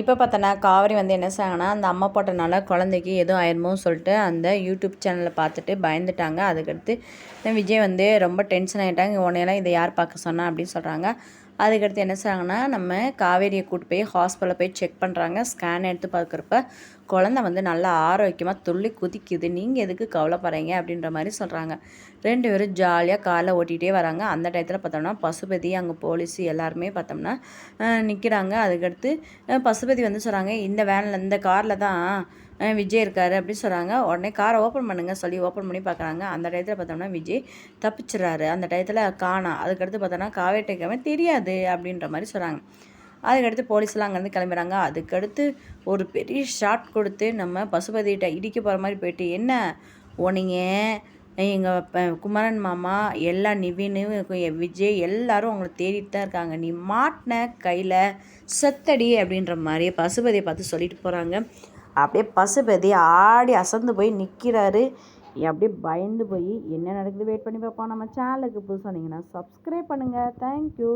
இப்போ பார்த்தோன்னா காவேரி வந்து என்ன செய்வாங்கன்னா அந்த அம்மா போட்டனால குழந்தைக்கு எதுவும் ஆயிருமோ சொல்லிட்டு அந்த யூடியூப் சேனலை பார்த்துட்டு பயந்துட்டாங்க. அதுக்கடுத்து விஜய் வந்து ரொம்ப டென்ஷன் ஆகிட்டாங்க உடனேலாம் இதை யார் பார்க்க சொன்னா அப்படின்னு சொல்கிறாங்க அதுக்கடுத்து என்ன செய்கிறாங்கன்னா நம்ம காவேரியை கூட்டு போய் ஹாஸ்பிட்டலில் போய் செக் பண்ணுறாங்க ஸ்கேன் எடுத்து பார்க்குறப்ப குழந்த வந்து நல்லா ஆரோக்கியமாக துள்ளி குதிக்குது. நீங்கள் எதுக்கு கவலைப்படுறீங்க அப்படின்ற மாதிரி சொல்கிறாங்க ரெண்டு பேரும் ஜாலியாக காரில் ஓட்டிகிட்டே வராங்க. அந்த டயத்தில் பார்த்தோம்னா பசுபதி அங்கே போலீஸ் எல்லாருமே பார்த்தோம்னா நிற்கிறாங்க அதுக்கடுத்து பசு பசுபதி வந்து சொல்கிறாங்க இந்த வேனில் இந்த காரில் தான் விஜய் இருக்கார் அப்படின்னு சொல்கிறாங்க உடனே காரை ஓப்பன் பண்ணுங்கள் சொல்லி ஓப்பன் பண்ணி பார்க்குறாங்க அந்த டயத்தில் பார்த்தோம்னா விஜய் தப்பிச்சிடறாரு. அந்த டயத்தில் காணா. அதுக்கடுத்து பார்த்தோன்னா காவேட்டைக்காம தெரியாது அப்படின்ற மாதிரி சொல்கிறாங்க அதுக்கடுத்து போலீஸ்லாம் அங்கேருந்து கிளம்புறாங்க. அதுக்கடுத்து ஒரு பெரிய ஷாட் கொடுத்து நம்ம பசுபதிகிட்ட இடிக்க போகிற மாதிரி போயிட்டு என்ன? உனிங்க எங்கள் குமரன் மாமா எல்லா நிவின் விஜய் எல்லாரும் அவங்கள தேடிட்டு தான் இருக்காங்க. நீ மாட்டின கையில் செத்தடி அப்படின்ற மாதிரி பசுபதியை பார்த்து சொல்லிட்டு போகிறாங்க அப்படியே பசுபதி ஆடி அசந்து போய் நிற்கிறாரு அப்படியே பயந்து போய் என்ன நடக்குது? வெயிட் பண்ணி பார்ப்போம். நம்ம சேனலுக்கு புதுசாக வந்தீங்கன்னா சப்ஸ்கிரைப் பண்ணுங்கள் தேங்க்யூ